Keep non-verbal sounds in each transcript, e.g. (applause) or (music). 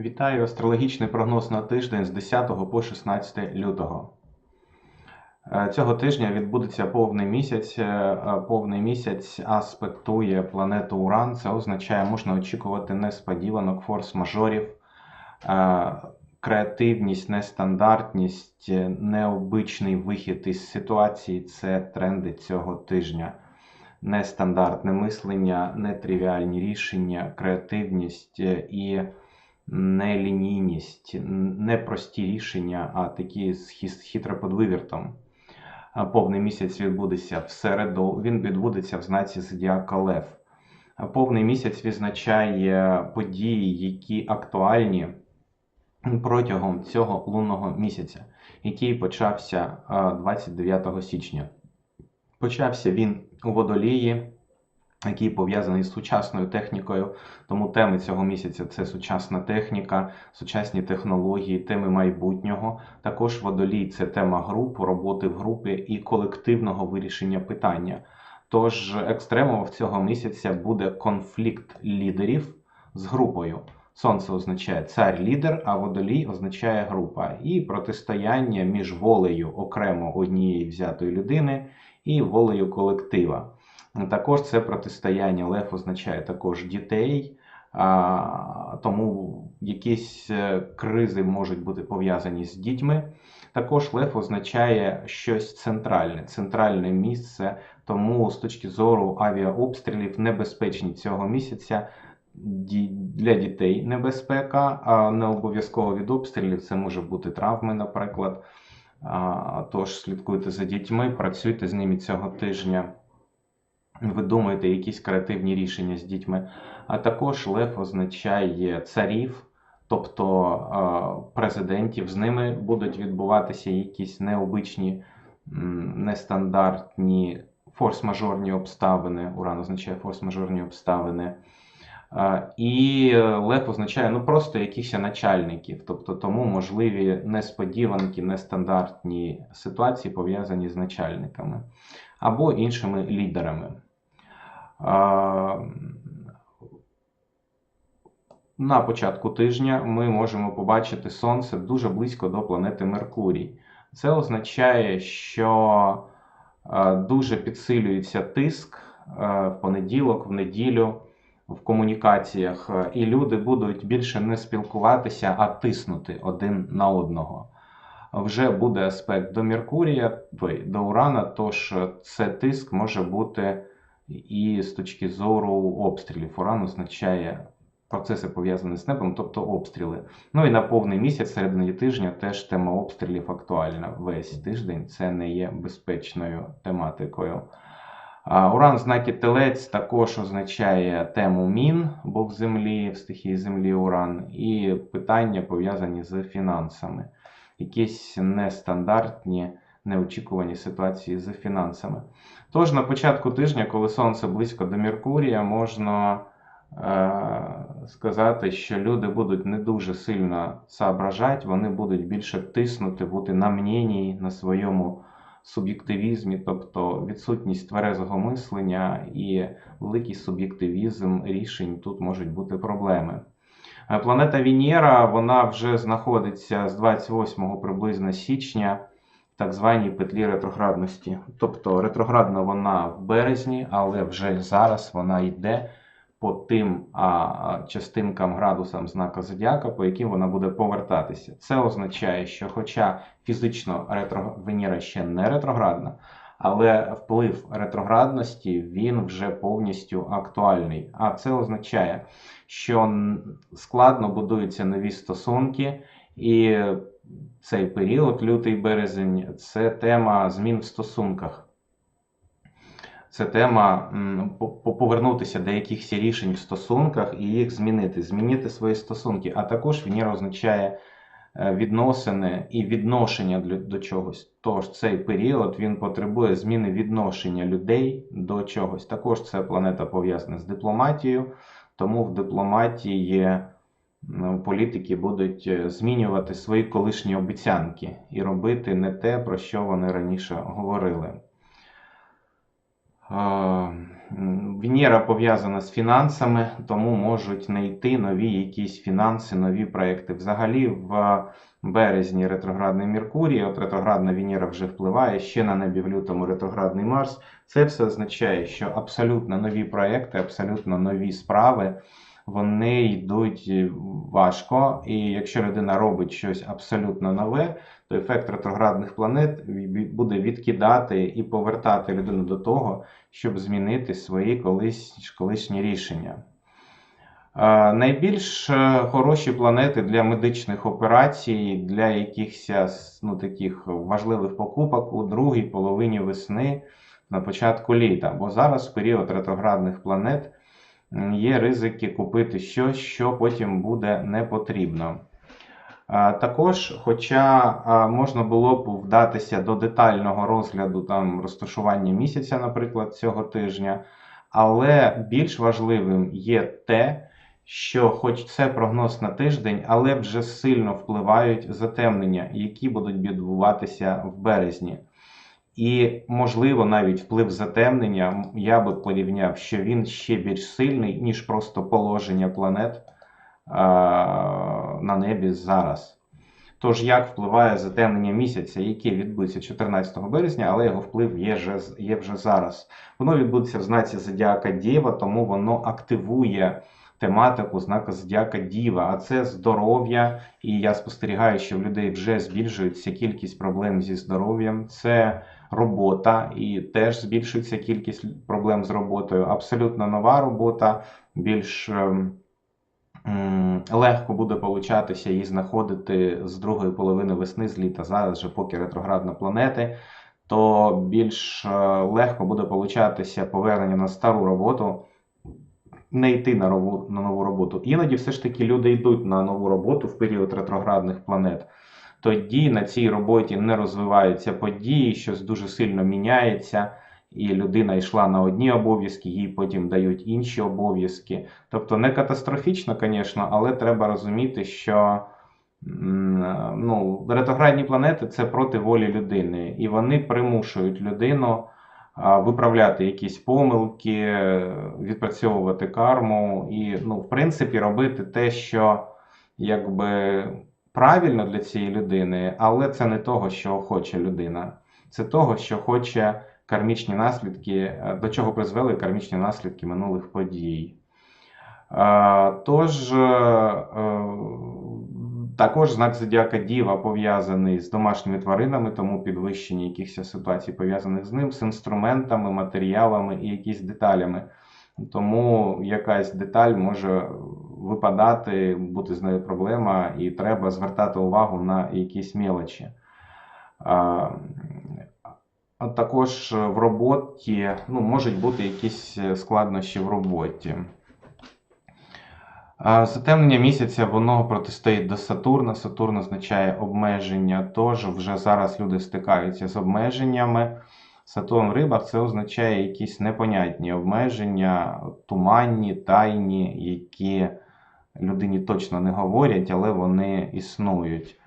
Вітаю! Астрологічний прогноз на тиждень з 10 по 16 лютого. Е, Цього тижня відбудеться повний місяць. Е, е, Повний місяць аспектує планету Уран. Це означає, можна очікувати несподіванок, форс-мажорів, креативність, нестандартність, необичний вихід із ситуації це тренди цього тижня. Нестандартне мислення, нетривіальні рішення, креативність і нелінійність, не прості рішення, а такі з хис- хитро під вивіртом. А Повний місяць відбудеться в середу, він відбудеться в знаці Зодіака Лев. Повний місяць відзначає події, які актуальні протягом цього лунного місяця, який почався 29 січня. Почався він у водолії, який пов'язаний з сучасною технікою. Тому теми цього місяця це сучасна техніка, сучасні технології, теми майбутнього. Також водолій це тема груп, роботи в групі і колективного вирішення питання. Тож екстремом цього місяця буде конфлікт лідерів з групою. Сонце означає цар-лідер, а водолій означає група. І протистояння між волею окремо однієї взятої людини і волею колектива. Також це протистояння лев означає також дітей, тому якісь е, кризи можуть бути пов'язані з дітьми. Також лев означає щось центральне, центральне місце. Тому з точки зору авіаобстрілів небезпечні цього місяця для дітей небезпека, а не обов'язково від обстрілів. Це може бути травми, наприклад. Тож слідкуйте за дітьми, працюйте з ними цього тижня видумуєте якісь креативні рішення з дітьми. А також лев означає царів, тобто е, президентів. З ними будуть відбуватися якісь необичні, нестандартні форс-мажорні обставини. Уран означає форс-мажорні обставини. Е, І лев означає ну просто якихось начальників, тобто тому можливі несподіванки, нестандартні ситуації пов'язані з начальниками або іншими лідерами. На початку тижня ми можемо побачити Сонце дуже близько до планети Меркурій. Це означає, що е, дуже підсилюється тиск е, в понеділок, в неділю в комунікаціях, е, і люди будуть більше не спілкуватися, а тиснути один на одного. Вже буде аспект до Меркурія, до Урана, тож це тиск може бути і з точки зору обстрілів. Уран означає процеси пов'язані з небом, тобто обстріли. Ну і на повний місяць, середині тижня, теж тема обстрілів актуальна. Весь тиждень це не є безпечною тематикою. Уран в знакі Телець також означає тему мін, бо в землі, в стихії землі Уран, і питання пов'язані з фінансами. Якісь нестандартні, неочікувані ситуації з фінансами. Тож на початку тижня, коли Сонце близько до Меркурія, можна е, сказати, що люди будуть не дуже сильно соображати, вони будуть більше тиснути, бути на мненні, на своєму суб'єктивізмі, тобто відсутність тверезого мислення і великий суб'єктивізм рішень тут можуть бути проблеми. Е, Планета Венера, вона вже знаходиться з 28 приблизно січня так званій петлі ретроградності. Тобто ретроградна вона в березні, але вже зараз вона йде по тим а, частинкам градусам знака Зодіака, по яким вона буде повертатися. Це означає, що хоча фізично ретро... Венера ще не ретроградна, але вплив ретроградності він вже повністю актуальний. А це означає, що складно будуються нові стосунки, і цей період, лютий березень, це тема змін в стосунках. Це тема повернутися до якихось рішень в стосунках і їх змінити, змінити свої стосунки. А також Венера означає е, відносини і відношення до чогось. Тож цей період він потребує зміни відношення людей до чогось. Також це планета пов'язана з дипломатією, тому в дипломатії політики будуть е, змінювати свої колишні обіцянки і робити не те, про що вони раніше говорили. Е, Венера пов'язана з фінансами, тому можуть не йти нові якісь фінанси, нові проекти. Взагалі, в березні ретроградний Меркурій, от ретроградна Венера вже впливає, ще на небі в лютому ретроградний Марс. Це все означає, що абсолютно нові проекти, абсолютно нові справи, вони йдуть е, важко. І якщо людина робить щось абсолютно нове, то ефект ретроградних планет буде відкидати і повертати людину до того, щоб змінити свої колись, колишні рішення. Е, Найбільш е, хороші планети для медичних операцій, для якихось ну, таких важливих покупок у другій половині весни на початку літа. Бо зараз період ретроградних планет є ризики купити щось, що потім буде не потрібно. Також, хоча можна було б вдатися до детального розгляду там розташування місяця, наприклад, цього тижня, але більш важливим є те, що, хоч це прогноз на тиждень, але вже сильно впливають затемнення, які будуть відбуватися в березні. І, можливо, навіть вплив затемнення я би порівняв, що він ще більш сильний, ніж просто положення планет а, на небі зараз. Тож, як впливає затемнення місяця, яке відбудеться 14 березня, але його вплив є вже, є вже зараз. Воно відбудеться в знаці Зодіака Дєва, тому воно активує тематику знака Зодіака Діва, а це здоров'я. І я спостерігаю, що в людей вже збільшується кількість проблем зі здоров'ям. Це робота, і теж збільшується кількість проблем з роботою. Абсолютно нова робота, більш ем, легко буде получатися її знаходити з другої половини весни, з літа. Зараз же поки ретроградна планети, то більш е, легко буде получатися повернення на стару роботу, не йти на, нову роботу. Іноді все ж таки люди йдуть на нову роботу в період ретроградних планет. Тоді на цій роботі не розвиваються події, щось дуже сильно міняється, і людина йшла на одні обов'язки, їй потім дають інші обов'язки. Тобто не катастрофічно, звісно, але треба розуміти, що ну, ретроградні планети це проти волі людини, і вони примушують людину виправляти якісь помилки, відпрацьовувати карму і, ну, в принципі, робити те, що якби правильно для цієї людини, але це не того, що хоче людина. Це того, що хоче кармічні наслідки, е, до чого призвели кармічні наслідки минулих подій. Е, Тож, е, також знак Зодіака Діва пов'язаний з домашніми тваринами, тому підвищення якихось ситуацій пов'язаних з ним, з інструментами, матеріалами і якісь деталями. Тому якась деталь може випадати, бути з нею проблема, і треба звертати увагу на якісь мелочі. А, також в роботі ну, можуть бути якісь складнощі в роботі. Затемнення місяця воно протистоїть до Сатурна. Сатурн означає обмеження, тож вже зараз люди стикаються з обмеженнями. Сатурн в рибах це означає якісь непонятні обмеження, туманні, тайні, які людині точно не говорять, але вони існують.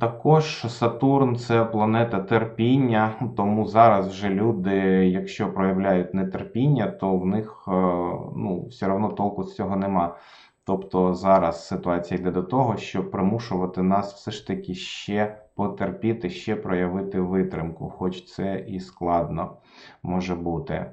Також Сатурн це планета терпіння, тому зараз вже люди, якщо проявляють нетерпіння, то в них е, ну, все одно толку з цього нема. Тобто зараз ситуація йде до того, щоб примушувати нас все ж таки ще потерпіти, ще проявити витримку, хоч це і складно може бути.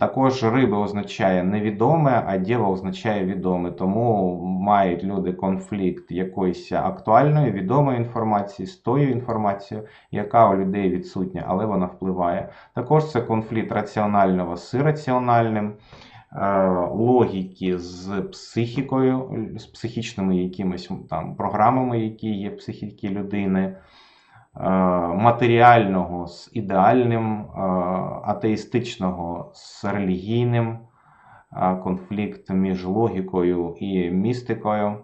Також риби означає невідоме, а дєва означає відоме. Тому мають люди конфлікт якоїсь актуальної, відомої інформації з тою інформацією, яка у людей відсутня, але вона впливає. Також це конфлікт раціонального з ірраціональним, е, логіки з психікою, з психічними якимись там програмами, які є в психіці людини матеріального з ідеальним, е, атеїстичного з релігійним, е, конфлікт між логікою і містикою.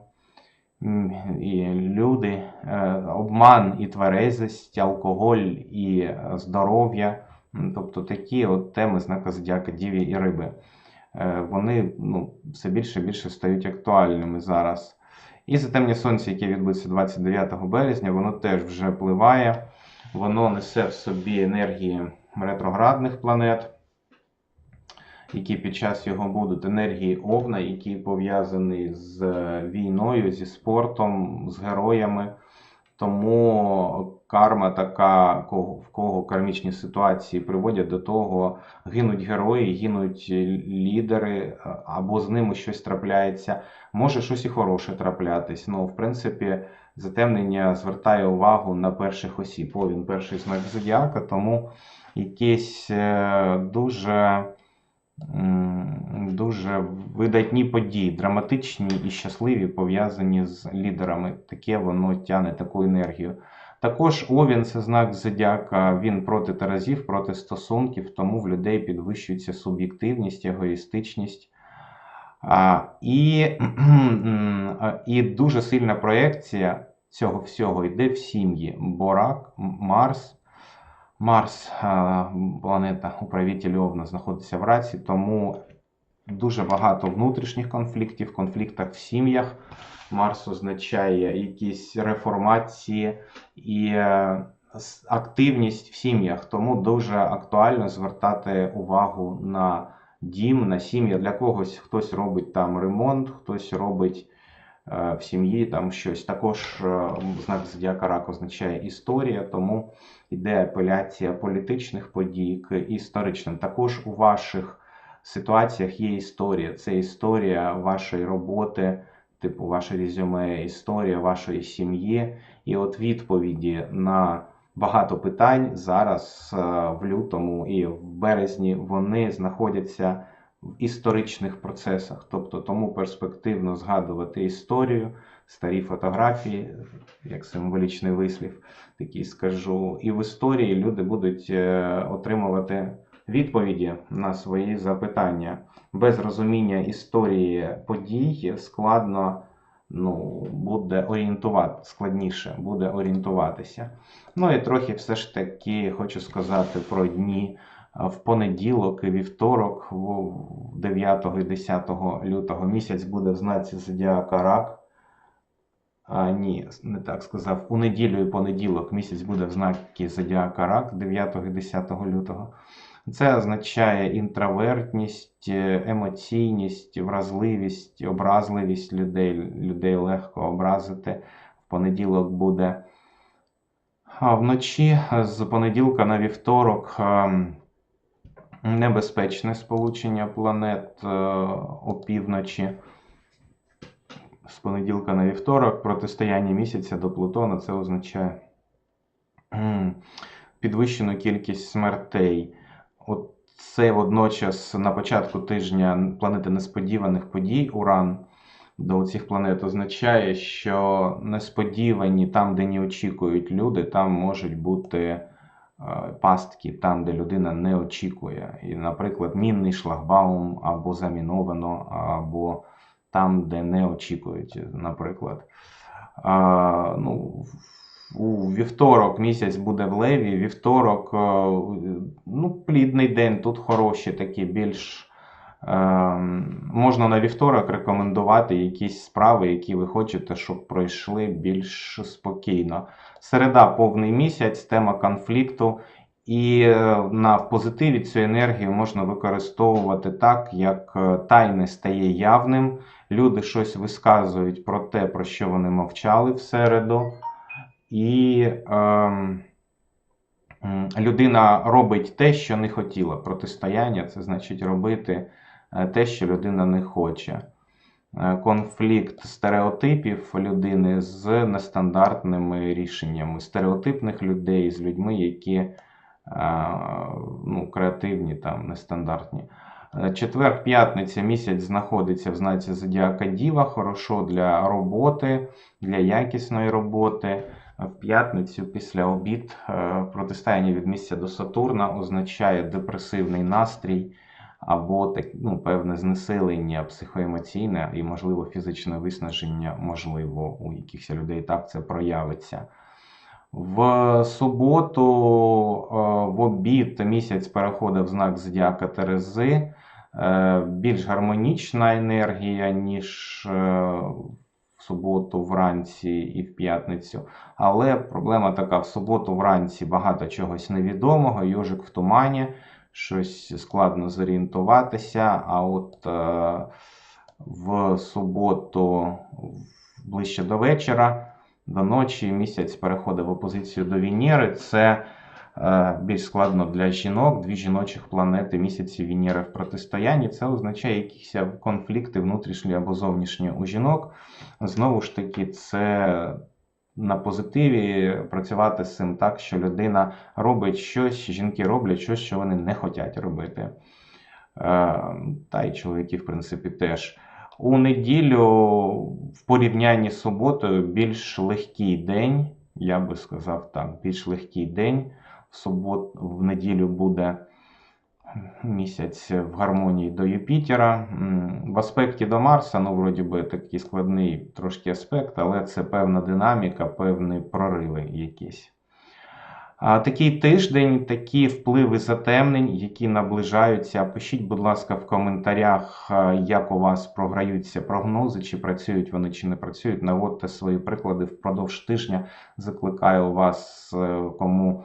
І люди, е, обман і тверезість, алкоголь і е, здоров'я. Тобто такі от теми знака Зодіака Діві і Риби. Е, Вони ну, все більше і більше стають актуальними зараз. І затемнє сонце, яке відбудеться 29 березня, воно теж вже впливає. Воно несе в собі енергії ретроградних планет. які під час його будуть енергії Овна, які пов'язані з війною, зі спортом, з героями. Тому карма така, кого- в кого кармічні ситуації приводять до того, гинуть герої, гинуть лідери, або з ними щось трапляється. Може щось і хороше траплятись. Ну, в принципі, затемнення звертає увагу на перших осіб. О, він перший знак зодіака, тому якісь е, дуже, дуже видатні події, драматичні і щасливі, пов'язані з лідерами. Таке воно тягне таку енергію. Також Овін це знак зодіака, він проти Терезів, проти стосунків, тому в людей підвищується суб'єктивність, егоїстичність. А, і, (clears throat) і дуже сильна проекція цього всього йде в сім'ї. Бо рак, М- Марс, Марс, планета управитель Овна, знаходиться в раці, тому дуже багато внутрішніх конфліктів, конфліктах в сім'ях. Марс означає якісь реформації і е, активність в сім'ях. Тому дуже актуально звертати увагу на дім, на сім'я. Для когось хтось робить там ремонт, хтось робить е, в сім'ї там щось. Також е, знак зодіака рак означає історія, тому йде апеляція політичних подій к історичним. Також у ваших ситуаціях є історія. Це історія вашої роботи, типу ваше резюме, історія вашої сім'ї. І от відповіді на багато питань зараз е, в лютому і в березні вони знаходяться в історичних процесах. Тобто тому перспективно згадувати історію, старі фотографії, як символічний вислів, такий скажу. І в історії люди будуть е, отримувати відповіді на свої запитання. Без розуміння історії подій складно ну, буде орієнтувати, складніше буде орієнтуватися. Ну і трохи все ж таки хочу сказати про дні в понеділок і вівторок, 9 і 10 лютого місяць буде в знаці Зодіака Рак. А, ні, не так сказав. У неділю і понеділок місяць буде в знакі Зодіака Рак 9 і 10 лютого. Це означає інтровертність, е, емоційність, вразливість, образливість людей. Людей легко образити. В понеділок буде. А вночі з понеділка на вівторок ем, небезпечне сполучення планет е, опівночі. З понеділка на вівторок протистояння місяця до Плутона це означає підвищену кількість смертей. От це водночас на початку тижня планети несподіваних подій Уран до цих планет означає, що несподівані там, де не очікують люди, там можуть бути е, пастки, там, де людина не очікує. І, наприклад, мінний шлагбаум або заміновано, або там, де не очікують, наприклад. А, ну, у вівторок місяць буде в леві. Вівторок, е, плідний день, тут хороші такі більш. е, Можна на вівторок рекомендувати якісь справи, які ви хочете, щоб пройшли більш спокійно. Середа повний місяць, тема конфлікту. І е, на позитиві цю енергію можна використовувати так, як е, тайне стає явним. Люди щось висказують про те, про що вони мовчали в середу. І м, людина робить те, що не хотіла. Протистояння це значить робити е, те, що людина не хоче. Е, Конфлікт стереотипів людини з нестандартними рішеннями, стереотипних людей з людьми, які е, ну, креативні, там, нестандартні. Четвер, п'ятниця місяць знаходиться в знаці Зодіака Діва, хорошо для роботи, для якісної роботи. В п'ятницю після обід е, протистояння від місця до Сатурна означає депресивний настрій або так, ну, певне знесилення психоемоційне і, можливо, фізичне виснаження, можливо, у якихось людей так це проявиться. В суботу е, в обід місяць переходив знак Зодіака Терези. Е, Більш гармонічна енергія, ніж суботу вранці і в п'ятницю. Але проблема така: в суботу вранці багато чогось невідомого, йожик в тумані, щось складно зорієнтуватися. А от е, в суботу, ближче до вечора, до ночі місяць переходить в опозицію до Венери. Це більш складно для жінок, дві жіночих планети місяці Венери в протистоянні. Це означає якісь конфлікти внутрішні або зовнішні у жінок. Знову ж таки, це на позитиві працювати з цим так, що людина робить щось, жінки роблять щось, що вони не хочуть робити. Е, Та й чоловіки, в принципі, теж. У неділю, в порівнянні з суботою, більш легкий день, я би сказав так, більш легкий день. Субот, в неділю буде місяць в гармонії до Юпітера. В аспекті до Марса, ну, вроді би, такий складний трошки аспект, але це певна динаміка, певні прориви якісь. А такий тиждень, такі впливи затемнень, які наближаються. Пишіть, будь ласка, в коментарях, як у вас програються прогнози, чи працюють вони, чи не працюють. Наводьте свої приклади впродовж тижня. Закликаю вас, е, кому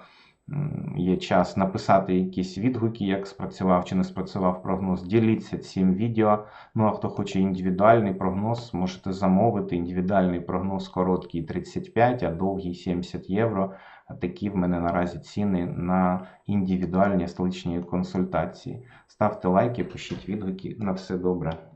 є час, написати якісь відгуки, як спрацював чи не спрацював прогноз. Діліться цим відео. Ну а хто хоче індивідуальний прогноз, можете замовити. Індивідуальний прогноз короткий 35, а довгий 70 євро. Такі в мене наразі ціни на індивідуальні столичні консультації. Ставте лайки, пишіть відгуки. На все добре.